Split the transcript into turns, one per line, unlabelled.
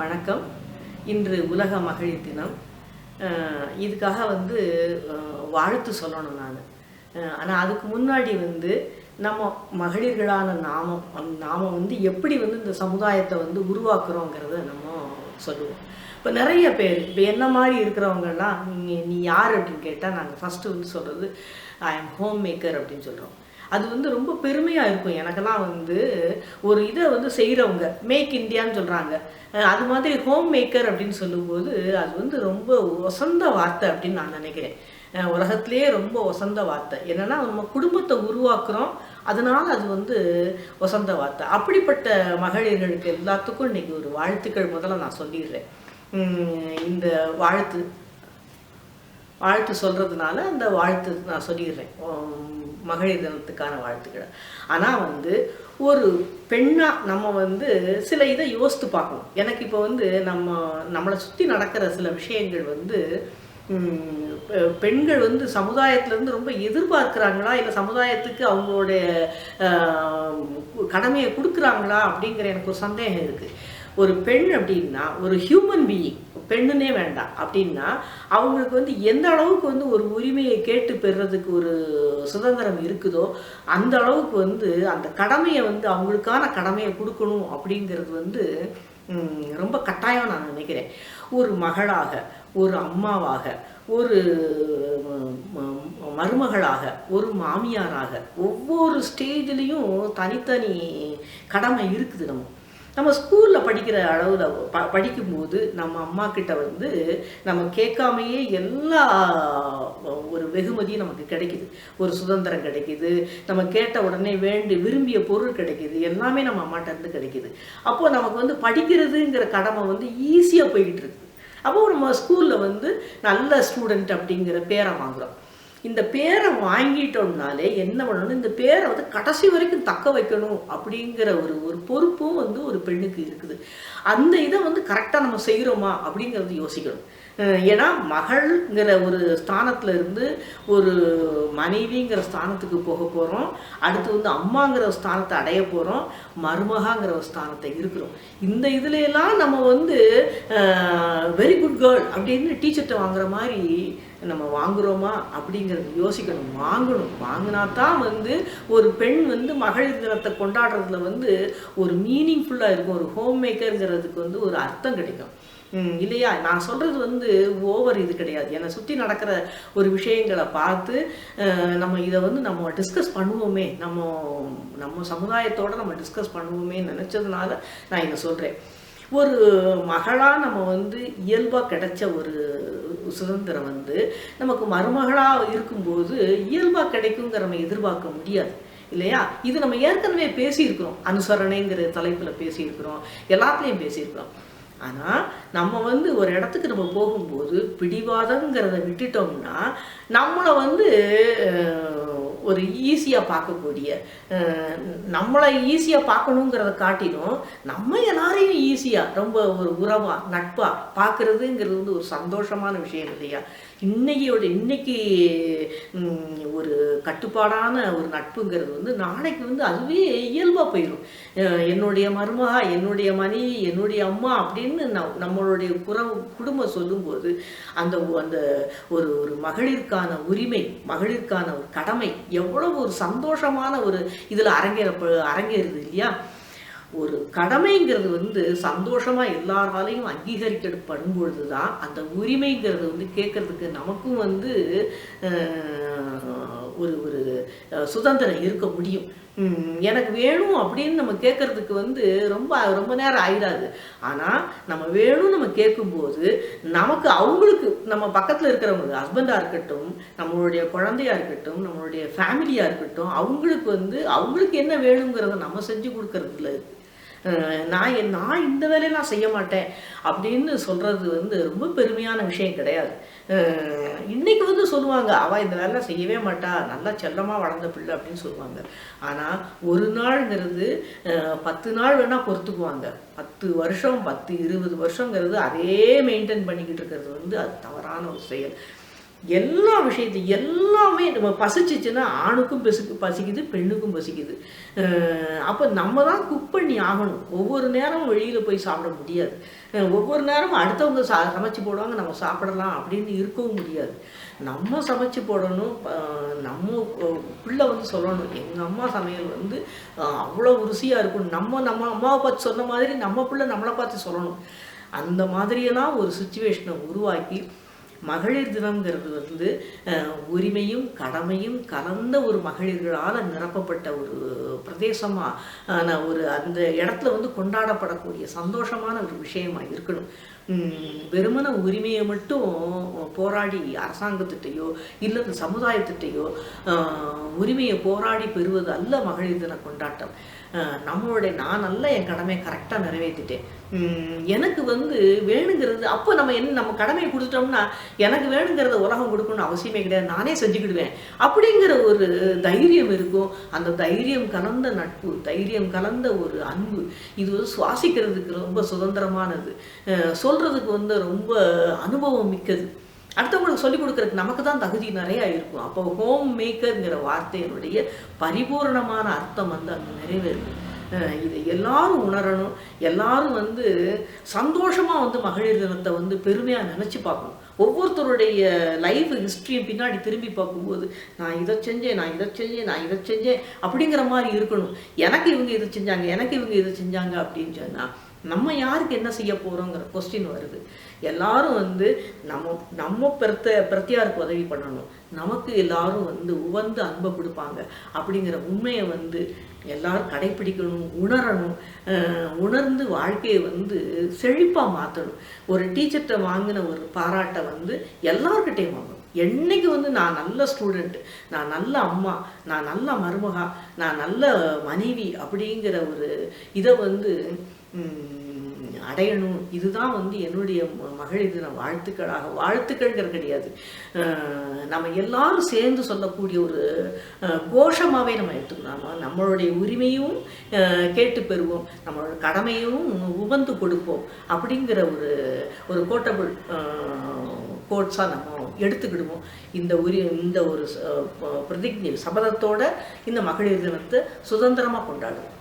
வணக்கம். இன்று உலக மகளிர் தினம். இதுக்காக வந்து வாழ்த்து சொல்லணும் நான். ஆனால் அதுக்கு முன்னாடி வந்து நம்ம மகளிர்களான நாமம் அந்த நாமம் வந்து எப்படி வந்து இந்த சமுதாயத்தை வந்து உருவாக்குறோங்கிறத நம்ம சொல்லுவோம். இப்போ நிறைய பேர் இப்போ என்ன மாதிரி இருக்கிறவங்கலாம் நீ நீ யார் அப்படின்னு கேட்டால் நாங்கள் ஃபஸ்ட்டு வந்து சொல்கிறது ஐ எம் ஹோம் மேக்கர் அப்படின்னு சொல்கிறோம் அது வந்து ரொம்ப பெருமையாக இருக்கும். எனக்கெல்லாம் வந்து ஒரு இதை வந்து செய்கிறவங்க மேக் இந்தியான்னு சொல்கிறாங்க அது மாதிரி ஹோம் மேக்கர் அப்படின்னு சொல்லும்போது அது வந்து ரொம்ப வசந்த வார்த்தை அப்படின்னு நான் நினைக்கிறேன். உலகத்திலேயே ரொம்ப வசந்த வார்த்தை. என்னென்னா நம்ம குடும்பத்தை உருவாக்குறோம். அதனால் அது வந்து வசந்த வார்த்தை. அப்படிப்பட்ட மகளிர்களுக்கு எல்லாத்துக்கும் இன்றைக்கி ஒரு வாழ்த்துக்கள் முதல்ல நான் சொல்லிடுறேன். இந்த வாழ்த்து வாழ்த்து சொல்கிறதுனால அந்த வாழ்த்து நான் சொல்லிடுறேன். மகளிர் தினத்துக்கான வாழ்த்துக்கள். ஆனால் வந்து ஒரு பெண்ணாக நம்ம வந்து சில இதை யோசித்து பார்க்கணும். எனக்கு இப்போ வந்து நம்ம நம்மளை சுற்றி நடக்கிற சில விஷயங்கள் வந்து பெ- பெண்கள் வந்து சமுதாயத்திலேருந்து ரொம்ப எதிர்பார்க்குறாங்களா? இல்லை சமுதாயத்துக்கு அவங்களுடைய கடமையை கொடுக்குறாங்களா? அப்படிங்கிற எனக்கு ஒரு சந்தேகம் இருக்குது ஒரு பெண் அப்படின்னா ஒரு ஹியூமன் பீயிங் பெண்ணுனே வேண்டாம். அப்படின்னா அவங்களுக்கு வந்து எந்த அளவுக்கு வந்து ஒரு உரிமையை கேட்டு பெறுறதுக்கு ஒரு சுதந்திரம் இருக்குதோ அந்த அளவுக்கு வந்து அந்த கடமையை வந்து அவங்களுக்கான கடமையை கொடுக்கணும் அப்படிங்கிறது வந்து ரொம்ப கட்டாயம் நான் நினைக்கிறேன். ஒரு மகளாக ஒரு அம்மாவாக ஒரு மருமகளாக ஒரு மாமியாராக ஒவ்வொரு ஸ்டேஜ்லேயும் தனித்தனி கடமை இருக்குது நம்ம. நம்ம ஸ்கூலில் படிக்கிற அளவில் ப படிக்கும்போது நம்ம அம்மா கிட்ட வந்து நம்ம கேட்காமையே எல்லா ஒரு வெகுமதியும் நமக்கு கிடைக்குது. ஒரு சுதந்திரம் கிடைக்குது. நம்ம கேட்ட உடனே வேண்டி விரும்பிய பொருள் கிடைக்குது. எல்லாமே நம்ம அம்மாட்டேருந்து கிடைக்குது. அப்போது நமக்கு வந்து படிக்கிறதுங்கிற கடமை வந்து ஈஸியாக போய்கிட்டு இருக்குது அப்போ நம்ம ஸ்கூலில் வந்து நல்ல ஸ்டூடெண்ட் அப்படிங்கிற பேரை வாங்குறோம். இந்த பேரை வாங்கிட்டோம்னாலே என்ன பண்ணணும்? இந்த பேரை வந்து கடைசி வரைக்கும் தக்க வைக்கணும் அப்படிங்கிற ஒரு ஒரு பொறுப்பும் வந்து ஒரு பெண்ணுக்கு இருக்குது. அந்த இதை வந்து கரெக்டாக நம்ம செய்கிறோமா அப்படிங்கிறது யோசிக்கணும். ஏன்னா மகள்ங்கிற ஒரு ஸ்தானத்துல இருந்து ஒரு மனைவிங்கிற ஸ்தானத்துக்கு போக போகிறோம் அடுத்து வந்து அம்மாங்கிற ஒரு ஸ்தானத்தை அடைய போகிறோம் மருமகாங்கிற ஒரு ஸ்தானத்தை இருக்கிறோம். இந்த இதுலெல்லாம் நம்ம வந்து வெரி குட் கேர்ள் அப்படின்னு டீச்சர்கிட்ட வாங்குற மாதிரி நம்ம வாங்குறோமா அப்படிங்கிறது யோசிக்கணும். வாங்கணும். வாங்கினா தான் வந்து ஒரு பெண் வந்து மகளிர் தினத்தை கொண்டாடுறதுல வந்து ஒரு மீனிங்ஃபுல்லாக இருக்கும். ஒரு ஹோம் மேக்கருங்கிறதுக்கு வந்து ஒரு அர்த்தம் கிடைக்கும். இல்லையா? நான் சொல்றது வந்து ஓவர் இது கிடையாது. என்னை சுற்றி நடக்கிற ஒரு விஷயங்களை பார்த்து நம்ம இதை வந்து நம்ம டிஸ்கஸ் பண்ணுவோமே. நம்ம நம்ம சமுதாயத்தோட நம்ம டிஸ்கஸ் பண்ணுவோமே நினச்சதுனால நான் இதை சொல்கிறேன் ஒரு மகளாக நம்ம வந்து இயல்பாக கிடைச்ச ஒரு சுதந்திரம் வந்து நமக்கு மருமகளாக இருக்கும்போது இயல்பாக கிடைக்குங்கிற நம்ம எதிர்பார்க்க முடியாது இல்லையா? இது நம்ம ஏற்கனவே பேசியிருக்கிறோம். அனுசரணைங்கிற தலைப்பில் பேசியிருக்கிறோம். எல்லாத்துலேயும் பேசியிருக்கிறோம். ஆனால் நம்ம வந்து ஒரு இடத்துக்கு நம்ம போகும்போது பிடிவாதங்கிறத விட்டுட்டோம்னா நம்மளை வந்து ஒரு ஈஸியாக பார்க்கக்கூடிய நம்மளை ஈஸியாக பார்க்கணுங்கிறத காட்டிலும் நம்ம எல்லாரையும் ஈஸியாக ரொம்ப ஒரு உறவாக நட்பாக பார்க்குறதுங்கிறது வந்து ஒரு சந்தோஷமான விஷயம் இல்லையா? இன்னையோட இன்னைக்கு ஒரு கட்டுப்பாடான ஒரு நட்புங்கிறது வந்து நாளைக்கு வந்து அதுவே இயல்பாக போயிடும் என்னுடைய மருமகா என்னுடைய மனைவி என்னுடைய அம்மா அப்படின்னு நம் நம்மளுடைய குறம் குடும்பம் சொல்லும்போது அந்த அந்த ஒரு ஒரு மகளிருக்கான உரிமை மகளிருக்கான ஒரு கடமை எவ்வளவு ஒரு சந்தோஷமான ஒரு இதில் அரங்கேற அரங்கேறுது இல்லையா? ஒரு கடமைங்கிறது வந்து சந்தோஷமா எல்லாராலையும் அங்கீகரிக்கப்படும் பொழுது தான் அந்த உரிமைங்கிறது வந்து கேட்கறதுக்கு நமக்கும் வந்து ஒரு ஒரு சுதந்திரம் இருக்க முடியும். எனக்கு வேணும் அப்படின்னு நம்ம கேட்கறதுக்கு வந்து ரொம்ப ரொம்ப நேரம் ஆயிடாது ஆனால் நம்ம வேணும் நம்ம கேட்கும்போது நமக்கு அவங்களுக்கு நம்ம பக்கத்தில் இருக்கிறவங்க ஹஸ்பண்டாக இருக்கட்டும் நம்மளுடைய குழந்தையா இருக்கட்டும் நம்மளுடைய ஃபேமிலியாக இருக்கட்டும் அவங்களுக்கு வந்து அவங்களுக்கு என்ன வேணுங்கிறத நம்ம செஞ்சு கொடுக்கறதுல இருக்குது நான் என் நான் இந்த வேலையெல்லாம் செய்ய மாட்டேன் அப்படின்னு சொல்கிறது வந்து ரொம்ப பெருமையான விஷயம் கிடையாது. இன்னைக்கு வந்து சொல்லுவாங்க அவள் இந்த வேலை செய்யவே மாட்டா நல்லா செல்லமாக வளர்ந்த பிள்ளை அப்படின்னு சொல்லுவாங்க. ஆனால் ஒரு நாள்ங்கிறது பத்து நாள் வேணால் பொறுத்துக்குவாங்க. பத்து வருஷம் பத்து இருபது வருஷங்கிறது அதே மெயின்டைன் பண்ணிக்கிட்டு இருக்கிறது வந்து அது தவறான ஒரு செயல். எல்லா விஷயத்தையும் எல்லாமே நம்ம பசிச்சிச்சுன்னா ஆணுக்கும் பசிக்கு பசிக்குது பெண்ணுக்கும் பசிக்குது. அப்போ நம்ம தான் குக் பண்ணி ஆகணும். ஒவ்வொரு நேரமும் வெளியில் போய் சாப்பிட முடியாது. ஒவ்வொரு நேரமும் அடுத்தவங்க சா சமைச்சு போடுவாங்க நம்ம சாப்பிடலாம் அப்படின்னு இருக்கவும் முடியாது. நம்ம சமைச்சு போடணும் நம்ம பிள்ளை வந்து சொல்லணும் எங்கள் அம்மா சமையல் வந்து அவ்வளோ ருசியாக இருக்கும் நம்ம நம்ம அம்மாவை பார்த்து சொன்ன மாதிரி நம்ம பிள்ளை நம்மளை பார்த்து சொல்லணும். அந்த மாதிரியெல்லாம் ஒரு சுச்சுவேஷனை உருவாக்கி மகளிர் தினம்ங்கிறது வந்து உரிமையும் கடமையும் கலந்த ஒரு மகளிர்களால் நிரப்பப்பட்ட ஒரு பிரதேசமாக ஒரு அந்த இடத்துல வந்து கொண்டாடப்படக்கூடிய சந்தோஷமான ஒரு விஷயமா இருக்கணும். வெறுமன உரிமையை மட்டும் போராடி அரசாங்கத்திட்டையோ இல்லை இந்த சமுதாயத்திட்டையோ உரிமையை போராடி பெறுவது அல்ல மகளிர் தின கொண்டாட்டம். நம்மளுடைய நான் அல்ல என் கடமையை கரெக்டாக நிறைவேற்றிட்டேன். எனக்கு வந்து வேணுங்கிறது அப்போ நம்ம என்ன நம்ம கடமையை கொடுத்துட்டோம்னா எனக்கு வேணுங்கிறத உலகம் கொடுக்கணும்னு அவசியமே கிடையாது. நானே செஞ்சுக்கிடுவேன். அப்படிங்கிற ஒரு தைரியம் இருக்கும். அந்த தைரியம் கலந்த நட்பு தைரியம் கலந்த ஒரு அன்பு இது வந்து சுவாசிக்கிறதுக்கு ரொம்ப சுதந்திரமானது. சொல்கிறதுக்கு சொல்றதுக்கு வந்து ரொம்ப அனுபவம் மிக்கது. அடுத்தவங்களுக்கு சொல்லிக் கொடுக்கறதுக்கு நமக்கு தான் தகுதி நிறையா இருக்கும். அப்போ ஹோம் மேக்கர்ங்கிற வார்த்தையினுடைய பரிபூரணமான அர்த்தம் வந்து அங்கே நிறைவேறுது. இதை எல்லாரும் உணரணும். எல்லாரும் வந்து சந்தோஷமாக வந்து மகளிர் தினத்தை வந்து பெருமையாக நினச்சி பார்க்கணும். ஒவ்வொருத்தருடைய லைஃப் ஹிஸ்ட்ரியை பின்னாடி திரும்பி பார்க்கும்போது நான் இதை செஞ்சேன் நான் இதை செஞ்சேன் நான் இதை செஞ்சேன் அப்படிங்கிற மாதிரி இருக்கணும். எனக்கு இவங்க இதை செஞ்சாங்க எனக்கு இவங்க இதை செஞ்சாங்க அப்படின்னு சொன்னால் நம்ம யாருக்கு என்ன செய்ய போகிறோங்கிற கொஸ்டின் வருது. எல்லாரும் வந்து நம்ம நம்ம பிரத்த பிரத்தியாருக்கு உதவி பண்ணணும். நமக்கு எல்லாரும் வந்து உவந்து அன்பை கொடுப்பாங்க அப்படிங்கிற உண்மையை வந்து எல்லாரும் கடைப்பிடிக்கணும் உணரணும் உணர்ந்து வாழ்க்கையை வந்து செழிப்பாக மாற்றணும் ஒரு டீச்சர்கிட்ட வாங்கின ஒரு பாராட்டை வந்து எல்லார்கிட்டையும் வாங்கணும். என்னைக்கு வந்து நான் நல்ல ஸ்டூடெண்ட்டு நான் நல்ல அம்மா நான் நல்ல மருமகா நான் நல்ல மனைவி அப்படிங்கிற ஒரு இதை வந்து அடையணும். இதுதான் வந்து என்னுடைய மகளிர் தின வாழ்த்துக்களாக வாழ்த்துக்கள்ங்கிறது கிடையாது. நம்ம எல்லாரும் சேர்ந்து சொல்லக்கூடிய ஒரு கோஷமாகவே நம்ம எடுத்துக்கணும் நம்ம நம்மளுடைய உரிமையும் கேட்டு பெறுவோம். நம்மளோட கடமையும் உபந்து கொடுப்போம். அப்படிங்கிற ஒரு ஒரு கோட்டபிள் கோட்ஸாக நம்ம எடுத்துக்கிடுவோம். இந்த உரி இந்த ஒரு பிரதிஜை சபதத்தோட இந்த மகளிர் தினத்தை சுதந்திரமாக கொண்டாடுவோம்.